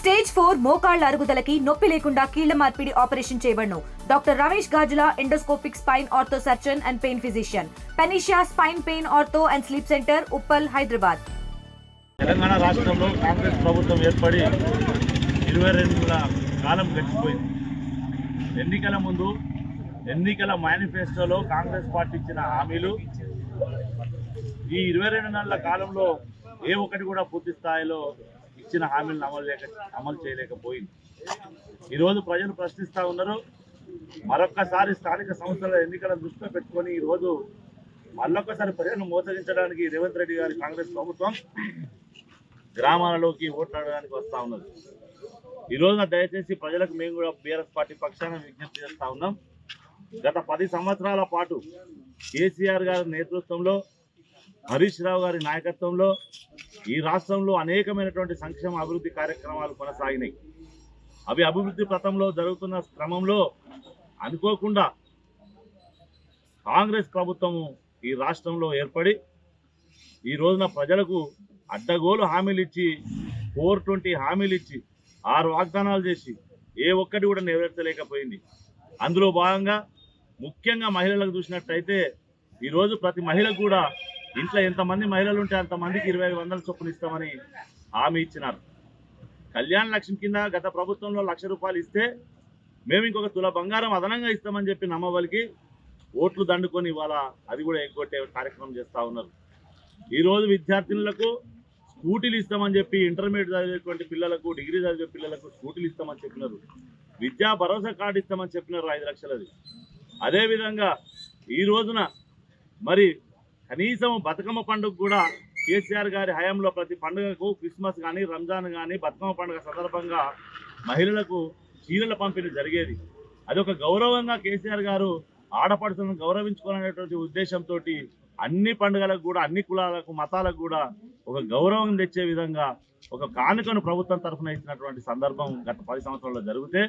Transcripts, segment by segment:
Stage four మోకాళ్ళ అరుగుదలకి నొప్పి లేకుండా కీళ్ళ మార్పిడి operation చేయబడను. Doctor Ramesh Gajula endoscopic spine ortho surgeon and pain physician. పెనిషియా spine pain ortho and sleep centre Uppal Hyderabad. Telangana రాష్ట్రంలో కాంగ్రెస్ ప్రభుత్వం ఏర్పడి ఇరవై రెండుల కాలం గడిచిపోయింది. ఎన్నికల ముందు ఎన్నికల మేనిఫెస్టోలో కాంగ్రెస్ పార్టీ ఇచ్చిన హామీలు ఈ ఇరవై రెండు నెలల కాలంలో ఏ ఒక్కటి కూడా పూర్తి స్థాయిలో ఇచ్చిన హామీలను అమలు లేక అమలు చేయలేకపోయింది. ఈరోజు ప్రజలు ప్రశ్నిస్తూ ఉన్నారు మరొక్కసారి స్థానిక సంస్థల ఎన్నికల దృష్టిలో పెట్టుకొని ఈరోజు మళ్ళొక్కసారి ప్రజలను మోసగించడానికి రేవంత్ రెడ్డి గారి కాంగ్రెస్ ప్రభుత్వం గ్రామాలలోకి ఓట్లాడడానికి వస్తూ ఉన్నది. ఈరోజు దయచేసి ప్రజలకు మేము కూడా బీఆర్ఎస్ పార్టీ పక్షాన విజ్ఞప్తి చేస్తూ ఉన్నాం. గత పది సంవత్సరాల పాటు కేసీఆర్ గారి నేతృత్వంలో హరీష్ రావు గారి నాయకత్వంలో ఈ రాష్ట్రంలో అనేకమైనటువంటి సంక్షేమ అభివృద్ధి కార్యక్రమాలు కొనసాగినాయి. అవి అభివృద్ధి పథంలో జరుగుతున్న క్రమంలో అనుకోకుండా కాంగ్రెస్ ప్రభుత్వము ఈ రాష్ట్రంలో ఏర్పడి ఈ రోజున ప్రజలకు అడ్డగోలు హామీలు ఇచ్చి ఫోర్ ట్వంటీ హామీలు ఇచ్చి ఆరు వాగ్దానాలు చేసి ఏ ఒక్కటి కూడా నెరవేర్చలేకపోయింది. అందులో భాగంగా ముఖ్యంగా మహిళలకు చూసినట్టయితే ఈరోజు ప్రతి మహిళకు కూడా ఇంట్లో ఎంతమంది మహిళలు ఉంటే అంతమందికి ఇరవై ఐదు వందల చొప్పున ఇస్తామని హామీ ఇచ్చినారు. కళ్యాణ లక్ష్మి కింద గత ప్రభుత్వంలో లక్ష రూపాయలు ఇస్తే మేము ఇంకొక తుల బంగారం అదనంగా ఇస్తామని చెప్పి నమ్మవలికి ఓట్లు దండుకొని ఇవాళ అది కూడా ఎగ్గొట్టే కార్యక్రమం చేస్తూ ఉన్నారు. ఈరోజు విద్యార్థినులకు స్కూటీలు ఇస్తామని చెప్పి ఇంటర్మీడియట్ చదివేటువంటి పిల్లలకు డిగ్రీ చదివే పిల్లలకు స్కూటీలు ఇస్తామని చెప్పినారు. విద్యా భరోసా కార్డు ఇస్తామని చెప్పినారు ఐదు లక్షలది. అదేవిధంగా ఈ రోజున మరి కనీసం బతుకమ్మ పండుగ కూడా కేసీఆర్ గారి హయాంలో ప్రతి పండుగకు క్రిస్మస్ కానీ రంజాన్ కానీ బతుకమ్మ పండుగ సందర్భంగా మహిళలకు చీరల పంపిణీ జరిగేది. అదొక గౌరవంగా కేసీఆర్ గారు ఆడపడుతులను గౌరవించుకోవాలనేటువంటి ఉద్దేశంతో అన్ని పండుగలకు కూడా అన్ని కులాలకు మతాలకు కూడా ఒక గౌరవం తెచ్చే విధంగా ఒక కానుకను ప్రభుత్వం తరఫున ఇచ్చినటువంటి సందర్భం గత పది సంవత్సరాల్లో జరిగితే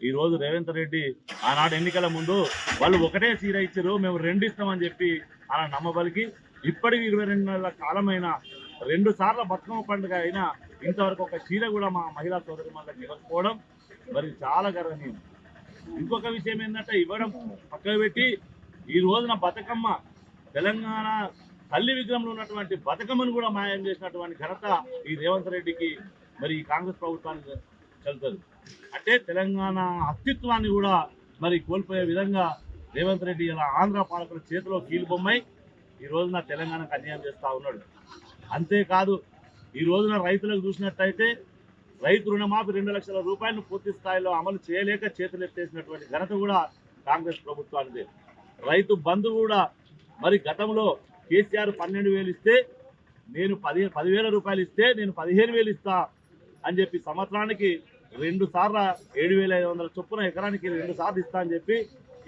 ఈ రోజు రేవంత్ రెడ్డి ఆనాడు ఎన్నికల ముందు వాళ్ళు ఒకటే చీర ఇచ్చారు మేము రెండు ఇస్తామని చెప్పి అలా నమ్మబలికి ఇప్పటికి ఇరవై రెండు నెలల కాలమైన రెండు సార్ల బతుకమ్మ పండుగ అయినా ఇంతవరకు ఒక చీర కూడా మా మహిళా సోదరి మనకి ఇవ్వకపోవడం మరి చాలా గర్వనీయం. ఇంకొక విషయం ఏంటంటే ఇవ్వడం పక్కకు పెట్టి ఈ రోజున బతుకమ్మ తెలంగాణ తల్లి విగ్రహంలో ఉన్నటువంటి బతుకమ్మను కూడా మాయం చేసినటువంటి ఘనత ఈ రేవంత్ రెడ్డికి మరి ఈ కాంగ్రెస్ ప్రభుత్వానికి చెల్లుతుంది అంటే తెలంగాణ అస్తిత్వాన్ని కూడా మరి కోల్పోయే విధంగా రేవంత్ రెడ్డి ఇలా ఆంధ్ర పాలకుల చేతిలో కీలుబొమ్మై ఈ రోజున తెలంగాణకు అన్యాయం చేస్తూ ఉన్నాడు. అంతేకాదు ఈ రోజున రైతులకు చూసినట్టయితే రైతు రుణమాఫీ రెండు లక్షల రూపాయలను పూర్తి స్థాయిలో అమలు చేయలేక చేతులు ఎత్తేసినటువంటి ఘనత కూడా కాంగ్రెస్ ప్రభుత్వానిదే. రైతు బంధు కూడా మరి గతంలో కేసీఆర్ పన్నెండు వేలు ఇస్తే నేను పది పదివేల రూపాయలు ఇస్తే నేను పదిహేను వేలు ఇస్తా అని చెప్పి సంవత్సరానికి రెండు సార్ల ఏడు వేల ఐదు వందల చొప్పున ఎకరానికి రెండు సార్లు ఇస్తా అని చెప్పి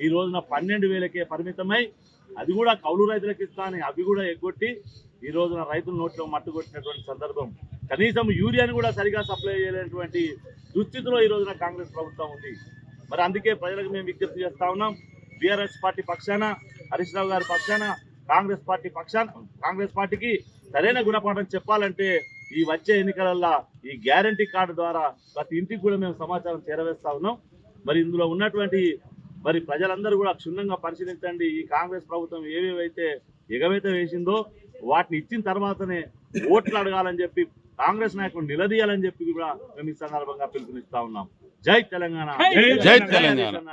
ఈ రోజున పన్నెండు వేలకే పరిమితమై అది కూడా కౌలు రైతులకు ఇస్తా అని అవి కూడా ఎగ్గొట్టి ఈ రోజున రైతుల నోట్లో మట్టు కొట్టినటువంటి సందర్భం. కనీసం యూరియాని కూడా సరిగా సప్లై చేయలేనటువంటి దుస్థితిలో ఈ రోజున కాంగ్రెస్ ప్రభుత్వం ఉంది. మరి అందుకే ప్రజలకు మేము విజ్ఞప్తి చేస్తా ఉన్నాం. బీఆర్ఎస్ పార్టీ పక్షాన హరీష్ రావు గారి పక్షాన కాంగ్రెస్ పార్టీ పక్షాన కాంగ్రెస్ పార్టీకి సరైన గుణపాఠం చెప్పాలంటే ఈ వచ్చే ఎన్నికలల్లో ఈ గ్యారంటీ కార్డు ద్వారా ప్రతి ఇంటికి కూడా మేము సమాచారం చేరవేస్తా ఉన్నాం. మరి ఇందులో ఉన్నటువంటి మరి ప్రజలందరూ కూడా క్షుణ్ణంగా పరిశీలించండి. ఈ కాంగ్రెస్ ప్రభుత్వం ఏవేవైతే ఎగవైతే వేసిందో వాటిని ఇచ్చిన తర్వాతనే ఓట్లు అడగాలని చెప్పి కాంగ్రెస్ నాయకులు నిలదీయాలని చెప్పి కూడా మేము ఈ సందర్భంగా పిలుపునిస్తా ఉన్నాం. జై తెలంగాణ. జై తెలంగాణ.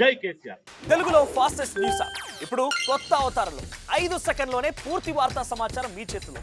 జై కేసీఆర్. తెలుగులో ఫాస్టెస్ట్ న్యూస్ ఇప్పుడు కొత్త అవతారంలో ఐదు సెకండ్లోనే పూర్తి వార్తా సమాచారం మీ చేతిలో.